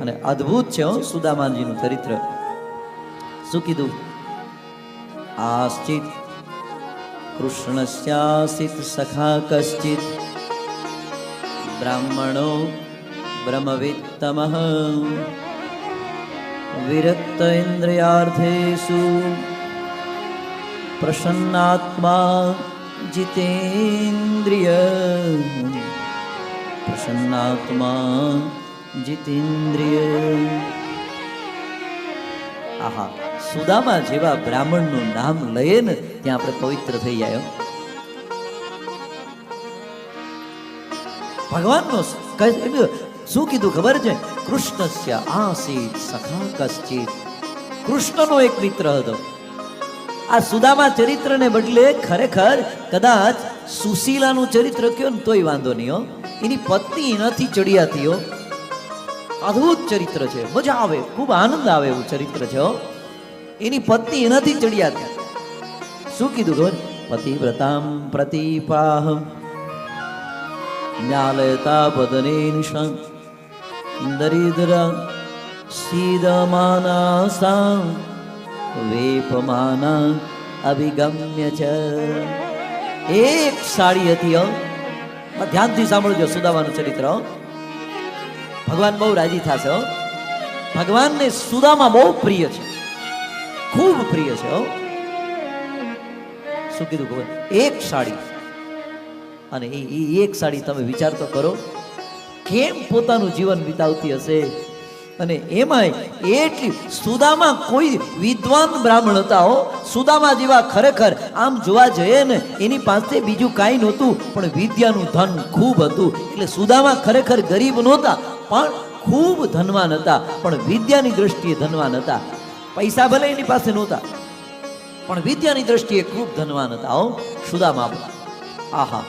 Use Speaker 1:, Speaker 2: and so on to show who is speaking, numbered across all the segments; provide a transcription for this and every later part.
Speaker 1: અને અદ્ભુત છે સુદામાનજીનું ચરિત્ર. શું કીધું? આશ્ચિત. કૃષ્ણસ્યાસિત સખા કશ્ચિત. બ્રાહ્મણો બ્રહ્મવિત્તમ. વિરક્ત ઇન્દ્રિયાર્થેષુ. પ્રસન્નાત્મા જીતેન્દ્રિય. પ્રસન્નાત્મા જીતેન્દ્રિય. આહા, સુદામા જેવા બ્રાહ્મણનું નામ લઈએ ને ત્યાં આપણે પવિત્ર થઈ જાય. ભગવાનનો શું કીધું ખબર છે? કૃષ્ણસ્ય આસીત સખા કશ્ચિત. કૃષ્ણનો એક મિત્ર હતો. આ સુદામા ચરિત્રને બદલે ખરેખર કદાચ સુશીલાનું ચરિત્ર કયો ને તોય વાંધો નહીં હો. એની પત્ની એનાથી ચડિયાતી હો. અદ્ભુત ચરિત્ર છે. મજા આવે, ખૂબ આનંદ આવે એવું ચરિત્ર છે એની પત્ની એનાથી ત્યાં શું કીધું ખબર પતિવ્રતામ પ્રતિપાહ જ્ઞાલયતા પદને દરિદ્ર સીદમાના વેપમાના અભિગમ્ય છે. એક સાડી હતી ધ્યાનથી સાંભળજો, સુદામાનું ચરિત્ર. ભગવાન બહુ રાજી થશે ભગવાનને સુદામા બહુ પ્રિય છે. ખૂબ પ્રિય છે શું કીધું ખબર એક સાડી. અને એ એક સાડી તમે વિચાર તો કરો, કેમ પોતાનું જીવન વિતાવતી હશે? અને એમાંય એટલી સુદામા કોઈ વિદ્વાન બ્રાહ્મણ હતા, હો. સુદામા જેવા ખરેખર આમ જોવા જઈએ ને, એની પાસે બીજું કાંઈ નહોતું, પણ વિદ્યાનું ધન ખૂબ હતું. એટલે સુદામા ખરેખર ગરીબ નહોતા પણ ખૂબ ધનવાન હતા. પણ વિદ્યાની દ્રષ્ટિએ ધનવાન હતા. પૈસા ભલે એની પાસે નહોતા, પણ વિદ્યાની દ્રષ્ટિએ ખૂબ ધનવાન હતા હો. સુદામા આહા.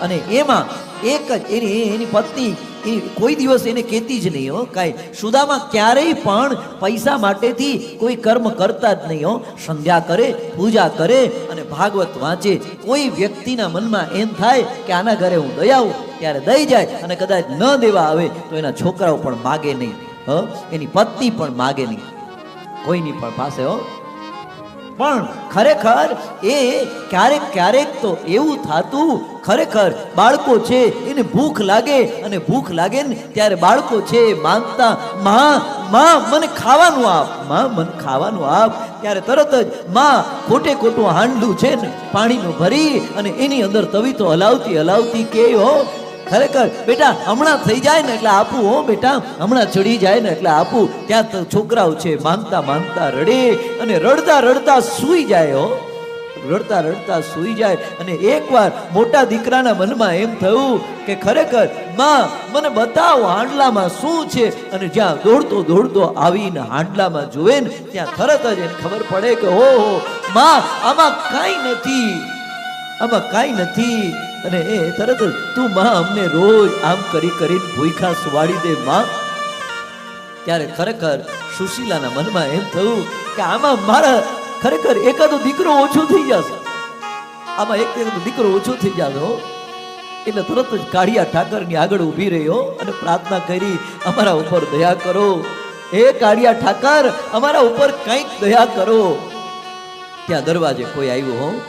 Speaker 1: અને એમાં એક જ એની એની પત્ની એ કોઈ દિવસ એને કહેતી જ નહીં, હો. કાંઈ સુદામા ક્યારેય પણ પૈસા માટેથી કોઈ કર્મ કરતા જ નહીં, હો. સંધ્યા કરે, પૂજા કરે અને ભાગવત વાંચે. કોઈ વ્યક્તિના મનમાં એમ થાય કે આના ઘરે હું દઈ આવું, ત્યારે દઈ જાય અને કદાચ ન દેવા આવે તો એના છોકરાઓ પણ માગે નહીં, હ. એની પત્ની પણ માગે નહીં. કોઈની પણ પાસે, હો. પણ ખરેખર એ ક્યારેક ક્યારેક તો એવું થતું, ખરેખર બાળકો છે એને ભૂખ લાગે અને ભૂખ લાગે ને ત્યારે બાળકો છે માંગતા, માં માં, મને ખાવાનું આપ. માં, મને ખાવાનું આપ. ત્યારે તરત જ માં ખોટે ખોટું હાંડલું છે ને પાણીનું ભરી અને એની અંદર તવી તો હલાવતી હલાવતી કે હો ખરેખર, બેટા, હમણાં થઈ જાય ને એટલે આપું, હો, બેટા, હમણાં ચડી જાય ને એટલે આપું. ત્યાં તો છોકરાઓ છે માંગતા માંગતા રડે અને રડતા રડતા સૂઈ જાય, હો. રડતા રડતા સૂઈ જાય અને એકવાર મોટા દીકરાના મનમાં એમ થયું કે ખરેખર, માં, મને બતાવો હાંડલામાં શું છે? અને જ્યાં દોડતો દોડતો આવીને હાંડલામાં જુએ ને, ત્યાં તરત જ એને ખબર પડે કે, ઓહો, માં, આમાં કાંઈ નથી. આમાં કાંઈ નથી. અને એ તરત તું માં અમને રોજ આમ કરી કરીને ભૂખા સુવાડી દે, માં. ત્યારે ખરેખર સુશીલાના મનમાં એમ થયું કે આમાં મારા ખરેખર એકાદો દીકરો ઓછો થઈ જશે આમાં એક એકાદો દીકરો ઓછો થઈ જશે એટલે તરત જ કાળિયા ઠાકરની આગળ ઊભી રહ્યો અને પ્રાર્થના કરી, અમારા ઉપર દયા કરો. એ કાળિયા ઠાકર, અમારા ઉપર કંઈક દયા કરો. ત્યાં દરવાજે કોઈ આવ્યું, હો.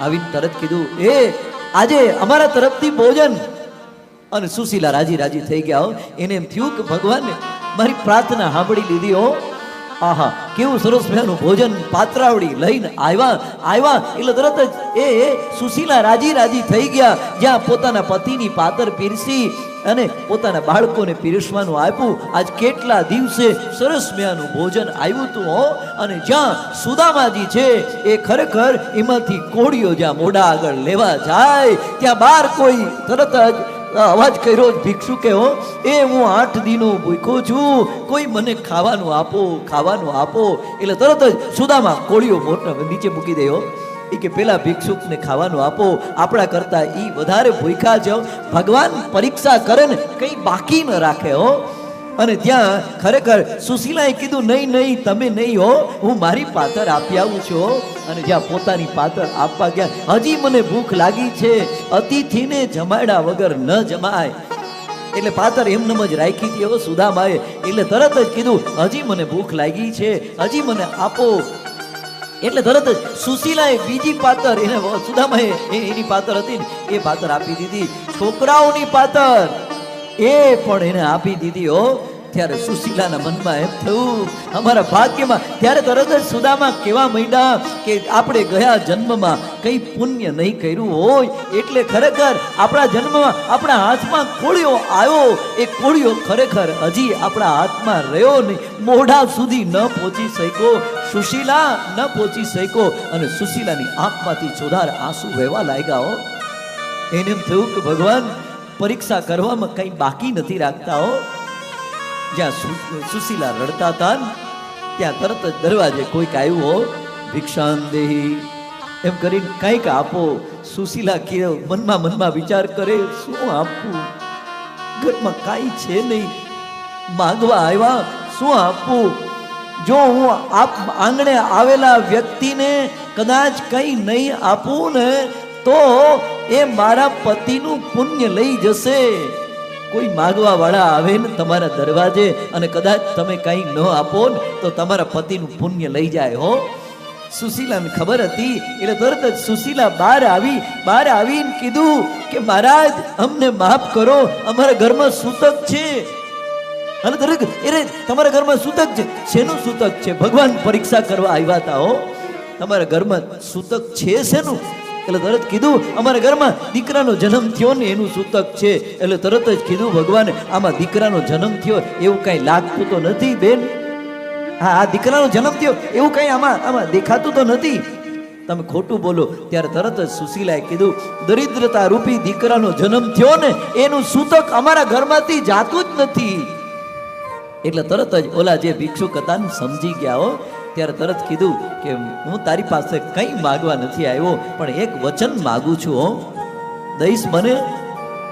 Speaker 1: આવીને તરત કીધું, એ આજે અમારા તરફથી ભોજન. અને સુશીલા રાજી રાજી થઈ ગયા હો. એને એમ થયું કે ભગવાને મારી પ્રાર્થના સાંભળી લીધી હો. આહા, કેવું સરસ મજાનું ભોજન પાત્રાવડી લઈને આવ્યા આવ્યા. એટલે તરત જ એ સુશીલા રાજી રાજી થઈ ગયા. જ્યાં પોતાના પતિની પાતર પીરસી અને પોતાના બાળકોને પીરસવાનું આપ્યું. આજ કેટલા દિવસે સરસ મજાનું ભોજન આવ્યું હતું, હો. અને જ્યાં સુદામાજી છે, એ ખરેખર એમાંથી કોળીઓ જ્યાં મોઢા આગળ લેવા જાય, ત્યાં બાર કોઈ તરત જ અવાજ કર્યો ભિક્ષુ હો. એ હું આઠ દિનો ભૂખો છું. કોઈ મને ખાવાનું આપો ખાવાનું આપો. એટલે તરત જ સુદામા કોળીઓ મોટા નીચે મૂકી દેવો એ કે પેલા ભિક્ષુકને ખાવાનું આપો, આપણા કરતા એ વધારે ભૂખ્યા છે ભગવાન પરીક્ષા કરે ને કંઈ બાકી ન રાખે હો. અને ત્યાં ખરેખર સુશીલાએ કીધું, નહીં નહીં, તમે નહીં હો. હું મારી પાતર આપી આવું છું અને જ્યાં પોતાની પાતર આપવા ગયા, હજી મને ભૂખ લાગી છે. અતિથિને જમાડ્યા વગર ન જમાય. એટલે પાતર એમનેમ જ રાખી હતી હો સુદામાએ. એટલે તરત જ કીધું, હજી મને ભૂખ લાગી છે. હજી મને આપો. એટલે તરત જ સુશીલાએ બીજી પાતર, એને સુદામાએ એ- એની પાતર હતી ને, એ પાતર આપી દીધી. છોકરાઓની પાતર, એ પણ એને આપી દીધી, હો. ત્યારે સુશીલાના મનમાં એમ થયું, અમારા ભાગ્યમાં ત્યારે તરત જ સુદામા કેવા માંડ્યા કે આપણે ગયા જન્મમાં કંઈ પુણ્ય નહીં કર્યું હોય. એટલે ખરેખર આપણા જન્મમાં આપણા હાથમાં કોળિયો આવ્યો. એ કોળિયો ખરેખર હજી આપણા હાથમાં રહ્યો નહીં. મોઢા સુધી ન પહોંચી શક્યો. સુશીલા ન પહોંચી શક્યો. અને સુશીલાની આંખમાંથી ચોધાર આંસુ વહેવા લાગ્યા હો. એને એમ થયું કે ભગવાન, પરીક્ષા કરવામાં કંઈ બાકી નથી રાખતા હો. જ્યાં સુશીલા રડતા હતા, ત્યાં તરત જ દરવાજે કોઈક આવ્યું ભિક્ષાન દેહી. એમ કરીને કંઈક આપો. સુશીલા કે મનમાં મનમાં વિચાર કરે, શું આપવું ઘરમાં કાંઈ છે નહીં. માંગવા આવ્યા, શું આપવું જો હું આપ, આંગણે આવેલા વ્યક્તિને કદાચ કંઈ નહીં આપું ને, તો એ મારા પતિનું પુણ્ય લઈ જશે. કોઈ માગવા વાળા આવે ને તમારા દરવાજે અને કદાચ તમે કંઈ ન આપો ને, તો તમારા પતિનું પુણ્ય લઈ જાય, હો. સુશીલાને ખબર હતી, એટલે તરત જ સુશીલા બહાર આવી, બહાર આવીને કીધું કે, મહારાજ, અમને માફ કરો, અમારા ઘરમાં સૂતક છે. અને તરત અરે, તમારા ઘરમાં સૂતક છે? શેનું સૂતક છે? ભગવાન પરીક્ષા કરવા આવ્યા હતા, હો. તમારા ઘરમાં સૂતક છે શેનું? એટલે તરત કીધું, અમારા ઘરમાં દીકરાનો જન્મ થયો ને એનું સૂતક છે. એટલે તરત જ કીધું, ભગવાન, આમાં દીકરાનો જન્મ થયો, એવું કાંઈ લાગતું તો નથી, બેન. હા, આ દીકરાનો જન્મ થયો, એવું કંઈ આમાં આમાં દેખાતું તો નથી. તમે ખોટું બોલો. ત્યારે તરત જ સુશીલાએ કીધું, દરિદ્રતા રૂપી દીકરાનો જન્મ થયો ને એનું સૂતક અમારા ઘરમાંથી જાતું જ નથી. એટલે તરત જ ઓલા જે ભિક્ષુક હતા સમજી ગયા હો ત્યારે તરત કીધું કે હું તારી પાસે કંઈ માગવા નથી આવ્યો, પણ એક વચન માગું છું, હો. દઈશ મને,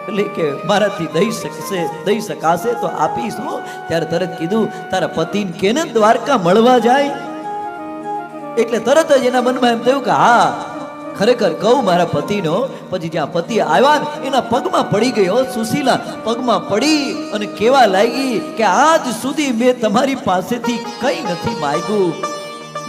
Speaker 1: એટલે કે મારાથી દઈ શકશે, દઈ શકાશે તો આપીશ, હો. ત્યારે તરત કીધું, તારા પતિને કેને દ્વારકા મળવા જાય? એટલે તરત જ એના મનમાં એમ થયું કે હા, ખરેખર કહું મારા પતિનો, પછી જ્યાં પતિ આવ્યા એના પગમાં પડી ગયો સુશીલા. પગમાં પડી અને કેવા લાગી કે આજ સુધી મેં તમારી પાસેથી કંઈ નથી માગ્યું.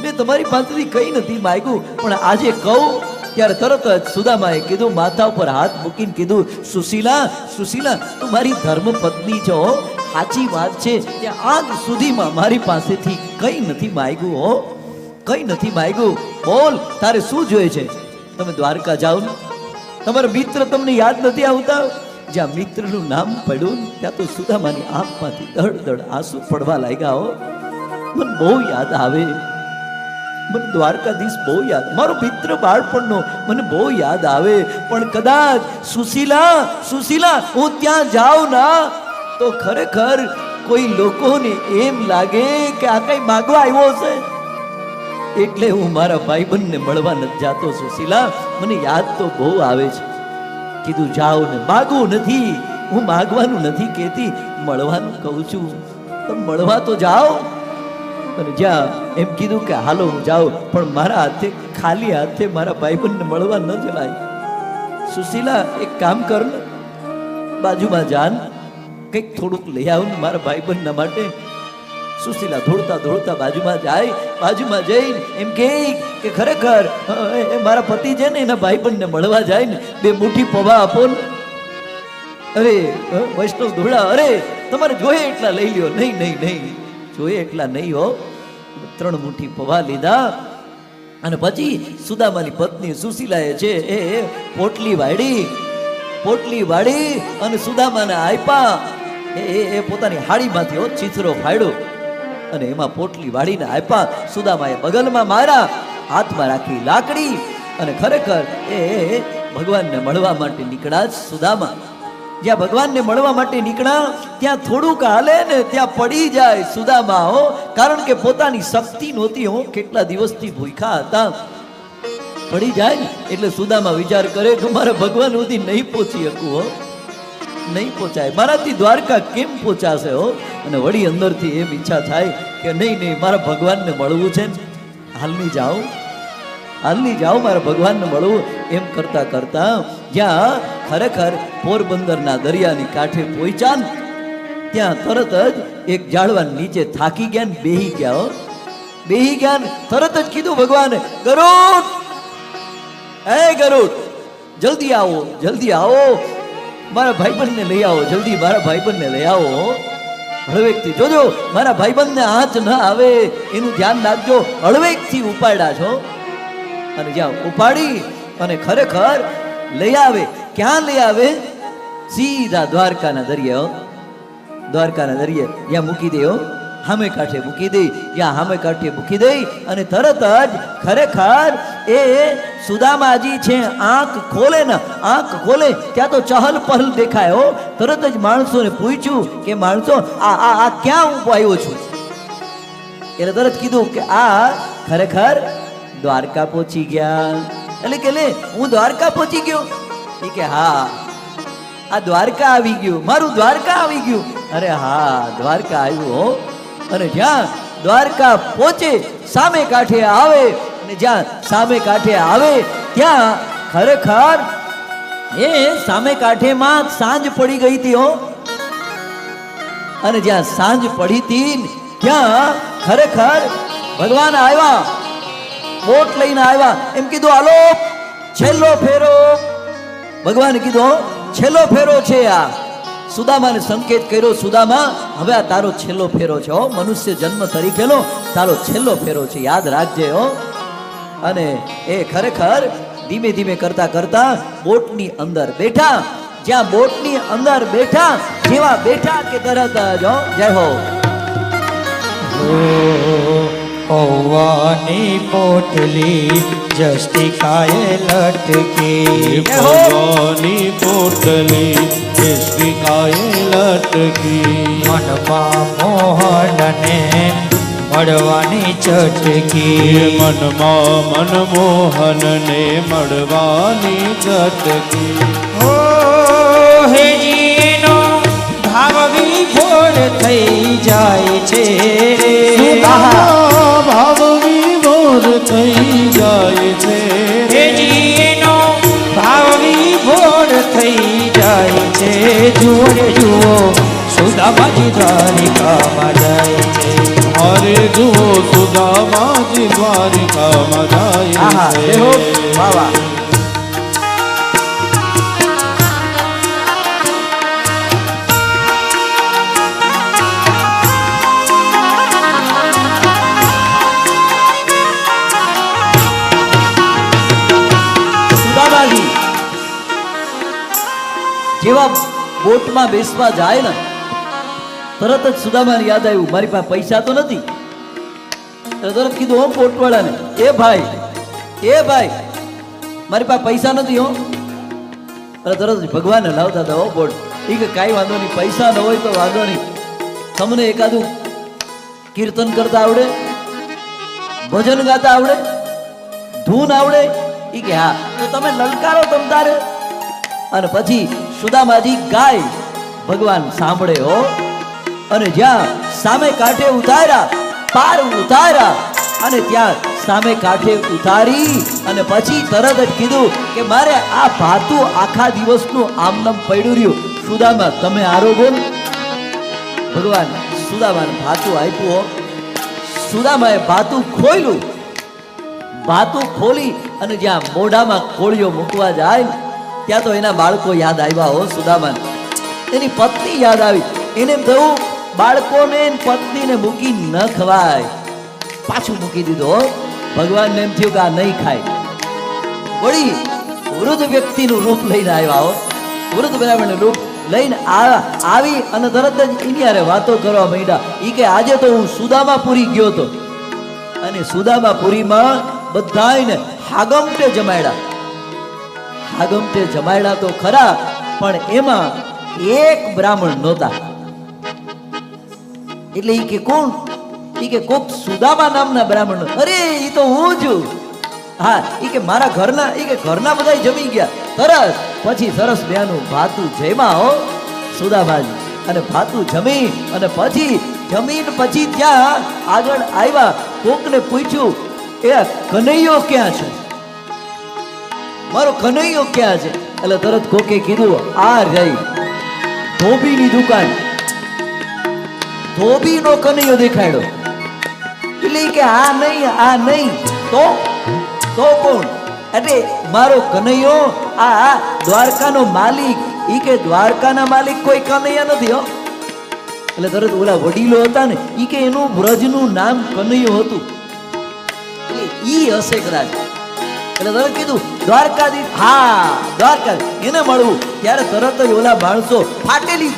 Speaker 1: મેં તમારી પાસેથી કંઈ નથી માગ્યું, પણ આજે કહું, ત્યારે તરત જ સુદામાએ કીધું, માથા ઉપર હાથ મૂકીને કીધું, સુશીલા સુશીલા, તું મારી ધર્મ પત્ની છો સાચી વાત છે કે આજ સુધીમાં મારી પાસેથી કંઈ નથી માગ્યું, હો. કંઈ નથી માગ્યું. બોલ, તારે શું જોઈએ છે? તમે દ્વારકા જાઓ ને. તમારા મિત્ર તમને યાદ નથી આવતા? જ્યાં મિત્રનું નામ પડ્યું ત્યાં તો સુદામાની આંખમાંથી દડ દડ આંસુ પડવા લાગ્યા, હો. મને બહુ યાદ આવે. મને દ્વારકાધીશ બહુ યાદ. મારો મિત્ર બાળપણનો મને બહુ યાદ આવે. પણ કદાચ સુશીલા સુશીલા, હું ત્યાં જાઉં ના. તો ખરેખર કોઈ લોકોને એમ લાગે કે આ કઈ માગવા આવ્યો છે? એટલે હું મારા ભાઈબંધને મળવા નથી જાતો, સુશીલા. મને યાદ તો બહુ આવે છે. કીધું, જાઓ ને. માગવું નથી. હું માગવાનું નથી કહેતી, મળવાનું કહું છું. મળવા તો જાઓ. અને જ્યાં એમ કીધું કે, હાલો, હું જાઉં. પણ મારા હાથે, ખાલી હાથે મારા ભાઈબંધને મળવા ન જવાય સુશીલા, એક કામ કર ને, બાજુમાં જાન. કંઈક થોડુંક લઈ આવું ને મારા ભાઈબંધના માટે. સુશીલા દોડતા દોડતા બાજુમાં જાય, બાજુમાં જઈને એમ કહે કે, ખરેખર મારા પતિ છે ને, એના ભાઈબંધને મળવા જાય ને, બે મુઠ્ઠી પવા આપો ને. અરે વૈષ્ણવ ધોળા અરે, તમારે જોઈએ એટલા લઈ લ્યો. નહીં નહીં નહીં. જોઈએ એટલા નહીં હો. ત્રણ મુઠ્ઠી પવા લીધા. અને પછી સુદામાની પત્ની સુશીલાએ છે, એ પોટલી વાળી પોટલી વાળી અને સુદામાને આપ્યા. એ, એ- પોતાની હાડીમાંથી હો, ચીથરો ફાડ્યો. અને એમાં પોટલી વાળીને આપ્યા. સુદામાએ બગલમાં માર્યા, હાથમાં રાખી લાકડી. અને ખરેખર એ ભગવાનને મળવા માટે નીકળ્યા સુદામા. જ્યાં ભગવાનને મળવા માટે નીકળ્યા ત્યાં થોડુંક હાલે ને ત્યાં પડી જાય સુદામા, હો. કારણ કે પોતાની શક્તિ નહોતી, હો. કેટલા દિવસથી ભૂખ્યા હતા. પડી જાય એટલે સુદામા વિચાર કરે કે મારે ભગવાન સુધી નહીં પહોંચી શકું, હો. નહીં પહોંચાય. મારાથી દ્વારકા કેમ પહોંચાશે, હો? અને વળી અંદરથી એમ ઈચ્છા થાય કે નહીં નહીં, મારા ભગવાનને મળવું છે ને. હાલની જાઓ. હાલની જાઓ, મારા ભગવાનને મળવું. એમ કરતા કરતા જ્યાં ખરેખર પોરબંદરના દરિયાની કાંઠે પહોંચ્યા ત્યાં તરત જ એક જાળવા નીચે થાકી ગયા ને બેહી ગયા બેહી ગયા ને તરત જ કીધું, ભગવાને, ગરુડ! હે ગરુડ! જલ્દી આવો જલ્દી આવો. મારા ભાઈબંધને લઈ આવો, જલ્દી મારા ભાઈબંધને લઈ આવો. હળવેકથી, જોજો, મારા ભાઈબંધને હાથ ન આવે, એનું ધ્યાન રાખજો. હળવેકથી ઉપાડ્યા છો. અને જ્યાં ઉપાડી અને ખરેખર લઈ આવે. ક્યાં લઈ આવે? સીધા દ્વારકાના દરિયા. દ્વારકાના દરિયે. ત્યાં મૂકી દે હામે કાંઠે મૂકી દઈ ત્યાં હામે કાંઠે મૂકી દઈ અને તરત જ ખરેખર એ સુદામાજી છે, આંખ ખોલે ને, આંખ ખોલે. ત્યાં તો ચહલ પહલ દેખાય તરત જ માણસોને પૂછ્યું કે, માણસો, આ આ આ ક્યાં હું આવ્યો છું? એટલે તરત કીધું કે, આ ખરેખર દ્વારકા પહોંચી ગયા. એટલે કે લે, હું દ્વારકા પહોંચી ગયો. એ કે, હા. આ દ્વારકા આવી ગયું. મારું દ્વારકા આવી ગયું. અરે હા, દ્વારકા આવ્યું હો. અને જ્યાં દ્વારકા પહોંચે, સામે કાંઠે આવે. અને જ્યાં સામે કાંઠે આવે, ત્યાં ખરેખર એ સામે કાંઠેમાં સાંજ પડી ગઈ હતી હો. અને જ્યાં સાંજ પડી હતી, ત્યાં ખરેખર ભગવાન આવ્યા. બોટ લઈને આવ્યા. એમ કીધું, હાલો, છેલ્લો ફેરો. ભગવાને કીધું છેલ્લો ફેરો છે આ. સુદામાને સંકેત કર્યો, સુદામા, હવે આ તારો છેલ્લો ફેરો છે, હો. મનુષ્ય જન્મ તરીકેનો તારો છેલ્લો ફેરો છે. યાદ રાખજે, હો. અને એ ખરેખર ધીમે ધીમે કરતા કરતા બોટની અંદર બેઠા. જ્યાં બોટની અંદર બેઠા, જેવા બેઠા કે તરત જ જય હો.
Speaker 2: પૌવાની પોટલી જસ્તિકાએ લટકી.
Speaker 3: પૌવાની પોટલી કેસરિકાએ લટકી.
Speaker 2: મનમાં મોહનને મળવાની ચટકી.
Speaker 3: મનમાં મનમોહનને મળવાની ચટકી.
Speaker 2: હો હે
Speaker 3: જીનો ભાવ વિભોર થઈ જાય છે
Speaker 2: જુઓ રે જુઓ સુદામાજી દ્વારિકામાં જાય છે
Speaker 3: અરે જુઓ સુદામાજી દ્વારિકામાં જાય છે
Speaker 1: બોટમાં બેસવા જાય ને, તરત જ સુદામાને યાદ આવ્યું, મારી પાસે પૈસા તો નથી. તરત કીધું, હો, કોટવાળાને. એ ભાઈ એ ભાઈ, મારી પાસે પૈસા નથી, હો. તરત જ ભગવાનને લાવતા હતા હો એ કે, કાંઈ વાંધો નહીં, પૈસા ન હોય તો વાંધો નહીં. તમને એકાદું કીર્તન કરતા આવડે? ભજન ગાતા આવડે? ધૂન આવડે? એ કે, હા. તો તમે લલકારો તમ તારે. અને પછી સુદામાજી ગાય ભગવાન સાંભળે હો. અને જ્યાં સામે કાંઠે ઉતાર્યા, પાર ઉતાર્યા, અને ત્યાં સામે કાંઠે ઉતારી, અને પછી તરત જ કીધું કે મારે આ ભાતું આખા દિવસનું આમનામ પડ્યું રહ્યું. સુદામા, તમે આરોગો ભગવાન સુદામાને ભાતું આપ્યું હો. સુદામાએ ભાતું ખોલ્યું. ભાતું ખોલી અને જ્યાં મોઢામાં કોળીઓ મૂકવા જાય ત્યાં તો એના બાળકો યાદ આવ્યા હો સુદામાને. એની પત્ની યાદ આવી. એને એમ થયું, બાળકોને પત્નીને મૂકી ન ખવાય. પાછું મૂકી દીધો. ભગવાનને એમ થયું કે આ નહીં ખાય. વળી વૃદ્ધ વ્યક્તિનું રૂપ લઈને આવ્યા, હો. વૃદ્ધ બ્રાહ્મણનું રૂપ લઈને આવી અને તરત જ એની વાતો કરવા માંડ્યા. ઈ કે, આજે તો હું સુદામાપુરી ગયો તો. અને સુદામાપુરીમાં બધાને હાગમટે જમાડ્યા હાગમટે જમાડ્યા તો ખરા, પણ એમાં એક બ્રાહ્મણ નહોતા. એટલે એ કે કોણ? એ કે કોક સુદામા નામના બ્રાહ્મણ અરે એ તો હું છું. હા એ કે મારા ઘરના એ કે ઘરના બધા જમી ગયા. તરત પછી સરસ બેનું ભાતું જમ્યા હો, સુદામાજી. અને ભાતું જમી, અને પછી જમીન પછી ત્યાં આગળ આવ્યા. કોકને પૂછ્યું, એ કનૈયો ક્યાં છે? મારો કનૈયો ક્યાં છે? એટલે તરત કોકે કીધું, આ રહી. ધોબીની દુકાન. ધોબીનો કનૈયો દેખાડ્યો એટલે કે આ નહીં આ નહીં. તો? તો કોણ? એટલે મારો કનૈયો, આ દ્વારકાનો માલિક. ઈ કે દ્વારકાના માલિક કોઈ કનૈયા નથી, હો. એટલે તરત ઓલા વડીલો હતા ને, ઈ કે એનું બ્રજનું નામ કનૈયો હતું. ઈ હશે કદાચ. એટલે તરત કીધું દ્વારકા એને મળવું. ઓલા માણસો ફાટેલી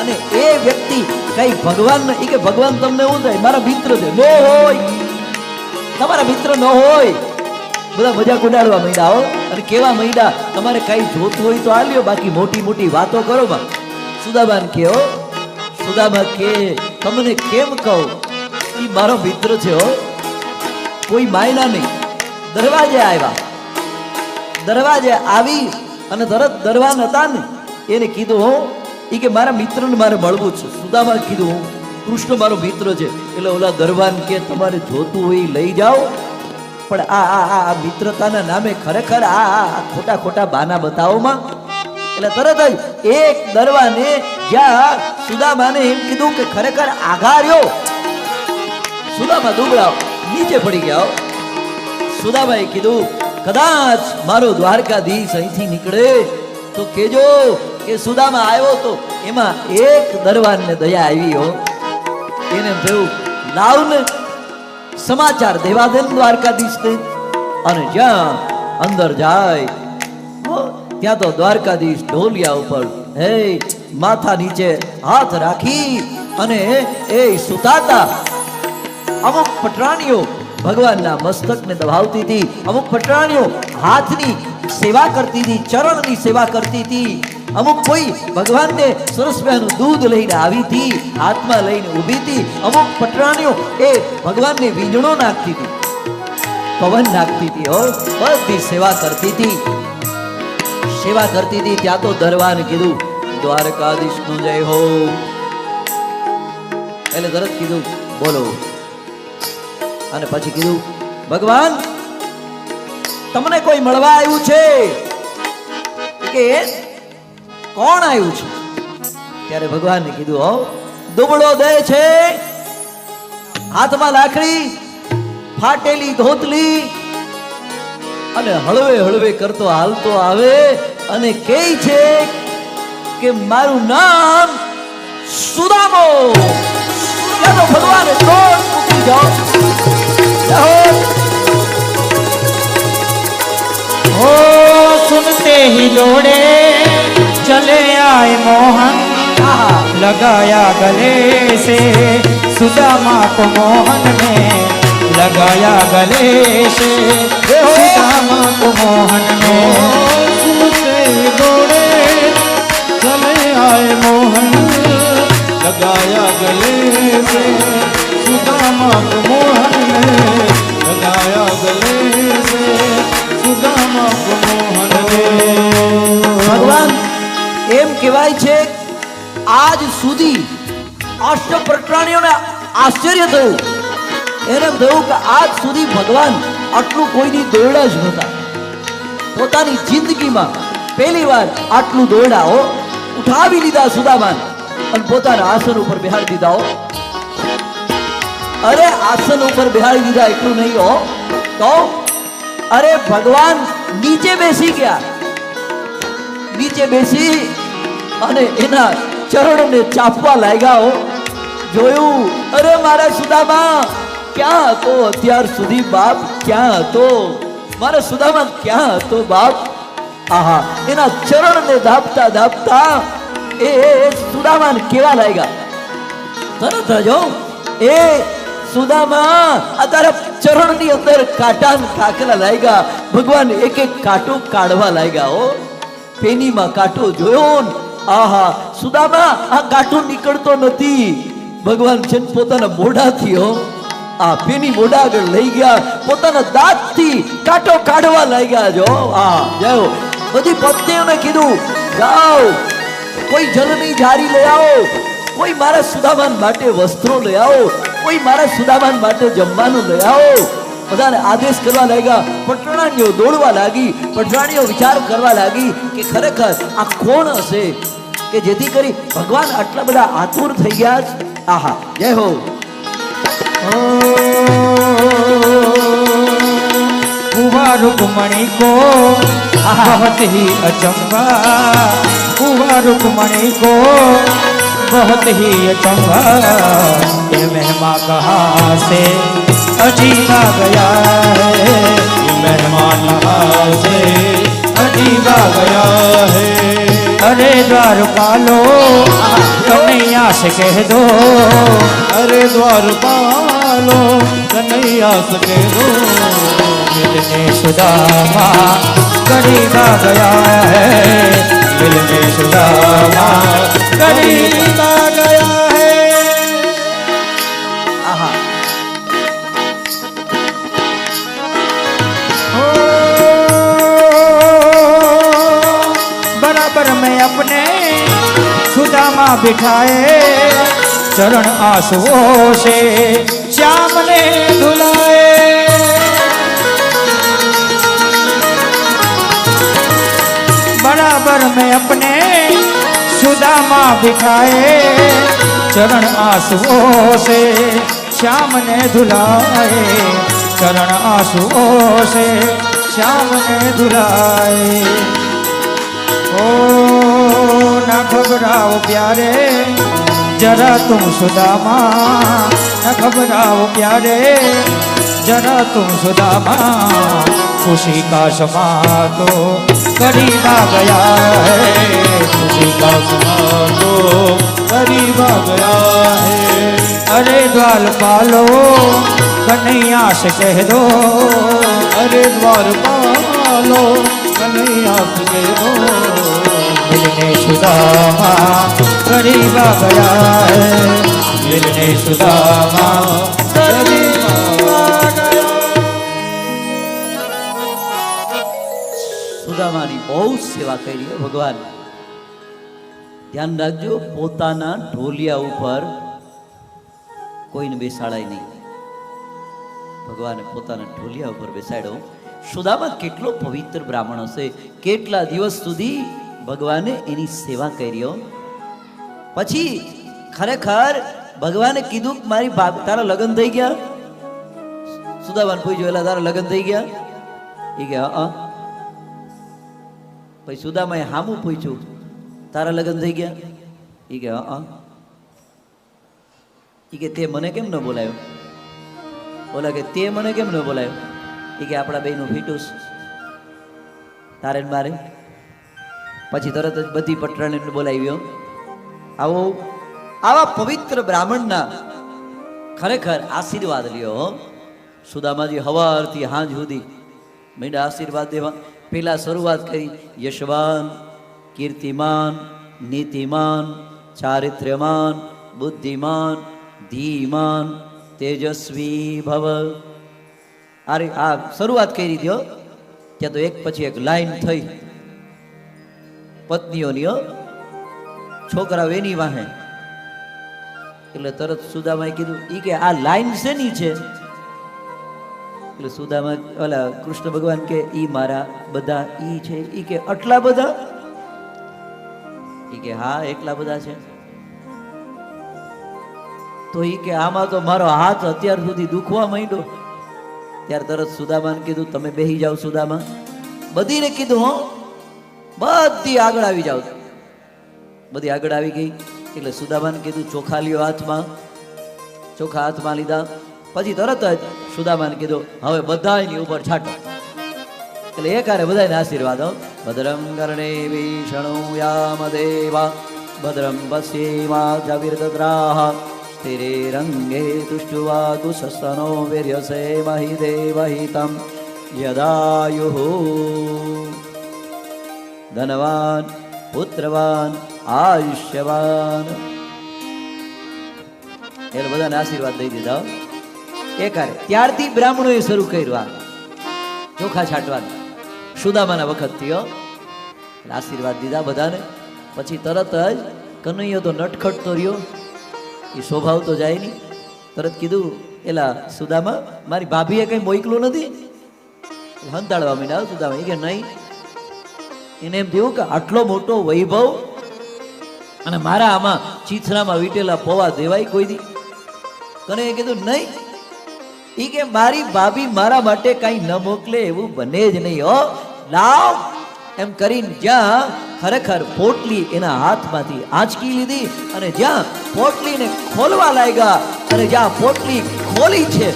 Speaker 1: અને એ ભગવાન ભગવાન તમને હું થાય, મારા મિત્ર છે, નો હોય. તમારા મિત્ર ન હોય. બધા મજાક ઉડાડવા માંડ્યા હો. અને કેવા માંડ્યા, તમારે કઈ જોતું હોય તો આલ્યો, બાકી મોટી મોટી વાતો કરો માં સુદામાન કે હો કે, તમને કેમ કહું? ઈ મારો મિત્ર છે કોઈ માયના નહીં. દરવાજે આવ્યા. દરવાજે આવી અને તરત દરવાન હતા ને, એને કીધું, હો એ કે મારા મિત્રને મારે મળવું છે. સુદામા કીધું, હું, કૃષ્ણ મારો મિત્ર છે, એટલે ઓલા દરવાન કે તમારે જોતું હોય લઈ જાઓ. પણ આ આ આ મિત્રતાના નામે ખરેખર આ આ ખોટા ખોટા બાના બતાવોમાં. એટલે તરત જ એક દરવાને જ્યાં સુદામાને એમ કીધું કે ખરેખર આઘા રહ્યો સુદામા દુબળા નીચે પડી ગયા. સુદામાએ કીધું, કદાચ મારો દ્વારકાધીશ અહીંથી નીકળે તો કેજો કે સુદામા આવ્યો તો એમાં એક દરવાનને દયા આવી હો એને થયું લાવ ને સમાચાર દેવા દે દ્વારકાધીશને અને જ્યાં અંદર જાય ત્યાં તો દ્વારકાધીશ ઢોલિયા ઉપર, હે, માથા નીચે હાથ રાખી અને એ સુતાતા અમુક પટરાણીઓ ભગવાનના મસ્તકને દબાવતી હતી. અમુક પટરાણીઓ હાથની સેવા કરતી હતી, ચરણની સેવા કરતી હતી. અમુક કોઈ ભગવાનને સરસ મજાનું દૂધ લઈને આવી હતી, હાથમાં લઈને ઊભી હતી. અમુક પટરાણીઓ એ ભગવાનને વીંજણો નાખતી હતી. પવન નાખતી હતી, હો, બધી સેવા કરતી હતી. સેવા કરતી હતી, ત્યાં તો દરવાન કીધું, દ્વારકાધીશનું જય હો. એટલે તરત કીધું, બોલો. અને પછી કીધું, ભગવાન, તમને કોઈ મળવા આવ્યું છે? કે, કોણ આવ્યું છે? ત્યારે ભગવાને કીધું, હો, દુબળો દે છે, હાથમાં લાકડી, ફાટેલી ધોતલી, અને હળવે હળવે કરતો હાલતો આવે, અને કહે છે કે, મારું નામ સુદામો. ચાલો ભગવાન દોડ મૂકી જાઓ જાઓ.
Speaker 2: हो सुनते ही दौड़े चले आए मोहन
Speaker 1: આહા.
Speaker 2: लगाया गले से सुदामा को मोहन ने लगाया गले से सुदामा को मोहन ने
Speaker 3: सुनते दौड़े चले आए मोहन લગાયા ગલે સે સુદામા મોહન લગાયા ગલે સે સુદામા મોહન
Speaker 1: ભગવાન એમ કહેવાય છે આજ સુધી અષ્ટપ્રકરણીઓને આશ્ચર્ય થયું એને થયું કે આજ સુધી ભગવાન આટલું કોઈની દોરડા જ નહોતા. પોતાની જિંદગીમાં પહેલી વાર આટલું દોરડાઓ ઉઠાવી લીધા સુદામાન. અને પોતાના આસન ઉપર બિહાડી દીધા હો. અરે, આસન ઉપર બિહાડી દીધા એટલું નહીં હો. તો? અરે, ભગવાન નીચે બેસી ગયા. નીચે બેસી અને એના ચરણને ચાપવા લાગ્યા હો. જોયું? અરે, મારા સુદામા, ક્યાં હતો અત્યાર સુધી બાપ? ક્યાં હતો? મારા સુદામા, ક્યાં હતો બાપ? આહા, એના ચરણને ધાપતા ધાપતા એ સુદામાન કેવા લાગ્યા? તરત જ એ સુદામા, અત્યારે ચરણ ચરણની અંદર કાંટા ને કાકરા લાગ્યા. ભગવાન એક એક કાંટો કાઢવા લાગ્યા, હો. પેનીમાં કાંટો જોયો ને, આહા, સુદામા, આ કાંટો નીકળતો નથી. ભગવાન છે પોતાના મોઢાથી, હો. આ પેની મોઢા આગળ લઈ ગયા. પોતાના દાંતથી કાંટો કાઢવા લાગ્યા જો આ, જાઓ. બધી પત્નીઓને કીધું, જાઓ. કોઈ જલની જારી લઈ આવો. કોઈ મારા સુદામાન માટે વસ્ત્રો લઈ આવો. કોઈ મારા સુદામાન માટે જમવાનું લઈ આવો. બધાને આદેશ કરવા લાગ્યા. પટરાણીઓ દોડવા લાગી. પટરાણીઓ વિચાર કરવા લાગી કે ખરેખર આ કોણ હશે? કે જેથી કરી ભગવાન આટલા બધા આતુર થઈ ગયા છે? આહા. જય હો.
Speaker 2: કુમાર રૂકમણી કો આવતી અચંબા. हुआ रुक्मणी को। बहुत ही अचंबा ये महिमा कहाँ से? अजीबा गया है
Speaker 3: ये मेहमान कहाँ से? अजीबा गया है।
Speaker 2: अरे द्वार पालो, कन्हैया से कह दो।
Speaker 3: अरे द्वार पालो, कन्हैया सके दो।
Speaker 2: मिलने सुदामा, गरीबा गया है। मिलने सुदामा गरीबा गया है
Speaker 1: આહા
Speaker 2: बराबर में अपने सुदामा बिठाए चरण आंसुओं से श्याम ने धुलाए बराबर में अपने सुदामा बिठाए चरण आंसुओं से श्याम ने धुलाए चरण आंसुओं से श्याम ने धुलाए ओ न घबराओ प्यारे जरा तुम सुदामा न घबराओ प्यारे जरा तुम सुदामा खुशी का समा तो करीब आ गया है
Speaker 3: खुशी का समा तो करीब आ गया है
Speaker 2: अरे द्वार पालो कन्हैया से कह दो
Speaker 3: अरे द्वार पालो कन्हैया सके दो
Speaker 2: मिलने सुदामा करीब आ गया है मिलने सुदामा
Speaker 1: સુદામાની બહુ સેવા કરી ભગવાન. ધ્યાન રાખજો, પોતાના ઢોલિયા ઉપર કોઈને બેસાડાય નહીં. ભગવાને પોતાના ઢોલિયા ઉપર બેસાડ્યો. સુદામા કેટલો પવિત્ર બ્રાહ્મણ હશે? કેટલા દિવસ સુધી ભગવાને એની સેવા કરી પછી ખરેખર ભગવાને કીધું કે મારી બાપ તારા લગ્ન થઈ ગયા? સુદામાને પૂછ્યું, એલા, તારા લગ્ન થઈ ગયા? એ કે હા. પછી સુદામાએ હામું પૂછ્યું, તારા લગ્ન થઈ ગયા? એ કે, હા એ કે, તે મને કેમ ન બોલાયો? બોલા કે, તે મને કેમ ન બોલાયો? એ કે, આપણા બેનું ફીટુસ. તારે મારે પછી તરત જ બધી પટરાણીને બોલાવ્યો આવો, આવા પવિત્ર બ્રાહ્મણના ખરેખર આશીર્વાદ લ્યો. સુદામાજી હવારથી હાંજ સુધી મીંડા આશીર્વાદ દેવા પેલા શરૂઆત કરી. યશવાન, કીર્તિમાન, નીતિમાન, ચારિત્ર્યમાન, બુદ્ધિમાન, ધીમાન, તેજસ્વી ભવ. અરે આ શરૂઆત કરી દો ત્યાં તો એક પછી એક લાઈન થઈ. પત્નીઓની છોકરાઓ એની વાહે. એટલે તરત સુદામાએ કીધું એ કે આ લાઈન શેની છે? એટલે સુદામા ઓલા કૃષ્ણ ભગવાન કે ઈ મારા બધા ઈ છે, ઈ કે આટલા બધા? ઈ કે હા, એટલા બધા છે. તો ઈ કે આમાં તો મારો હાથ અત્યાર સુધી દુખવા માંડ્યો. ત્યાર તરત સુદામાને કીધું, તમે બેહી જાઓ સુદામા. બધીને કીધું, હો, બધી આગળ આવી જાઓ. બધી આગળ આવી ગઈ. એટલે સુદામાને કીધું ચોખા લ્યો હાથમાં, ચોખા હાથમાં લીધા. પછી તરત જ સુદામાને કીધું, હવે બધાની ઉપર છાંટો. એટલે એકારે બધાને આશીર્વાદ ભદ્રમ કરણે યામ દેવા, ભદ્રમ પશ્યેમા જવિર્દદ્રાહ સ્થિરે રંગે તુષ્ટુવા કુસસ્તનો વીર્યસે મહી દેવહિતમ યદાયુઃ ધનવાન, પુત્રવાન, આયુષ્યવાન. એટલે બધાને આશીર્વાદ દઈ દીધા એકારે ત્યારથી બ્રાહ્મણોએ શરૂ કર્યું આ. ચોખા છાંટવાનું. સુદામાના વખતથી, હો. આશીર્વાદ દીધા બધાને. પછી તરત જ કનૈયો તો નટખટ તો રહ્યો. એ સ્વભાવ તો જાય નહીં. તરત કીધું, એલા સુદામા, મારી ભાભીએ કંઈ મોકલું નથી? હંતાડવા મીડા હો સુદામા. એ કે, નહીં. એને એમ થયું કે આટલો મોટો વૈભવ અને મારા આમાં ચીથરામાં વીટેલા પૌવા દેવાય કોઈ દી? કને એ કીધું, નહીં. ઈ કે મારી ભાભી મારા માટે કાંઈ ન મોકલે એવું બને જ નહીં, હો. લાવ. એમ કરીને જ્યાં ખરેખર પોટલી એના હાથમાંથી આંચકી લીધી અને જ્યાં પોટલીને ખોલવા લાગ્યા અને જ્યાં પોટલી ખોલી છે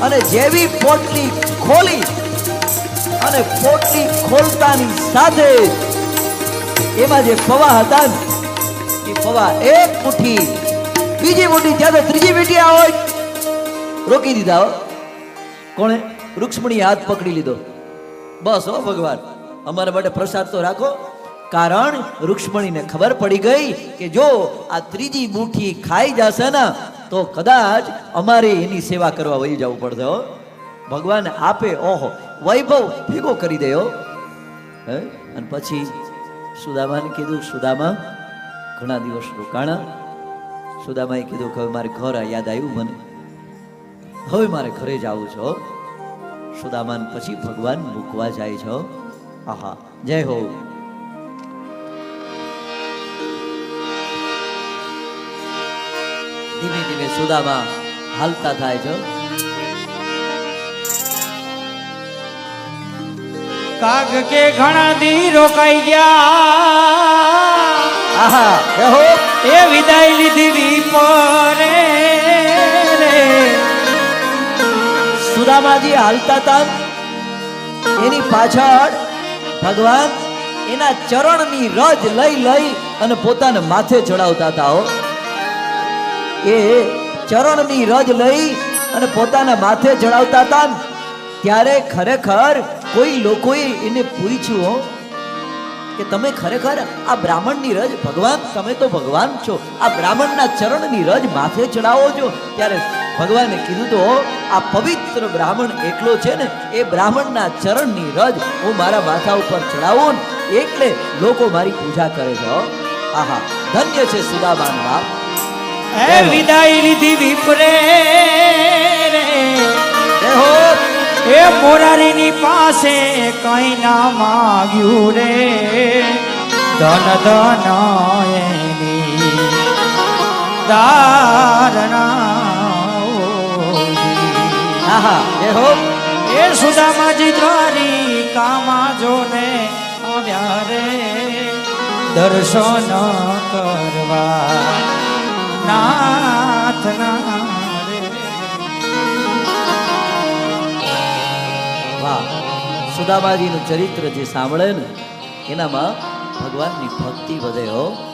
Speaker 1: અને જેવી પોટલી ખોલી અને પોટલી ખોલતાની સાથે એમાં જે પવા હતા એ પવા એક મુઠ્ઠી, બીજી મુઠ્ઠી જ્યારે ત્રીજી મીઠી હોય. રોકી દીધા, હો. કોણે રૂક્ષ્મણીએ હાથ પકડી લીધો? બસ હો ભગવાન, અમારા માટે પ્રસાદ તો રાખો. કારણ રૂક્ષ્મણીને ખબર પડી ગઈ કે જો આ ત્રીજી મુઠ્ઠી ખાઈ જશે ને, તો કદાચ અમારે એની સેવા કરવા વહી જવું પડશે હો. ભગવાન આપે, ઓહો, વૈભવ ભેગો કરી દે હો. અને પછી સુદામાને કીધું, સુદામા, ઘણા દિવસ રોકાણા. સુદામાએ કીધું કે મારે ઘર યાદ આવ્યું મને. હવે મારે ઘરે જાવું છો સુદામાન પછી ભગવાન મૂકવા જાય છો આહા જય હો. ધીમે ધીમે સુદામા હાલતા થાય છો
Speaker 2: કાગ કે ઘણા દી રોકાઈ ગયા.
Speaker 1: આહા
Speaker 2: એ વિદાય લીધી વિપરે
Speaker 1: સુદામાજી હાલતા હતા એની પાછળ ભગવાન એના ચરણની રજ લઈ લઈ અને પોતાને માથે ચડાવતા હતા એ ચરણની રજ લઈ અને પોતાના માથે ચડાવતા હતા ત્યારે ખરેખર કોઈ લોકોએ એને પૂછ્યું કે તમે ખરેખર આ બ્રાહ્મણની રજ ભગવાન, તમે તો ભગવાન છો. આ બ્રાહ્મણના ચરણની રજ માથે ચડાવો છો. ત્યારે ભગવાને કીધું તો આ પવિત્ર બ્રાહ્મણ એકલો છે ને એ બ્રાહ્મણના ચરણની રજ હું મારા માથા ઉપર ચડાવું ને એટલે લોકો મારી પૂજા કરે છે આહા ધન્ય છે સુદામાન બાપ.
Speaker 2: એ વિદાય લીધી વિપરે રે.
Speaker 1: હો.
Speaker 2: એ મોરારીની પાસે કઈ ના માગ્યું રે. ધન ધન એની ધારણા એ સુદામાજી દ્વારી કામા જોને આવ્યા રે. દર્શન કરવા નાથના
Speaker 1: વાહ, સુદામાજીનું ચરિત્ર જે સાંભળે ને, એનામાં ભગવાનની ભક્તિ વધે હો.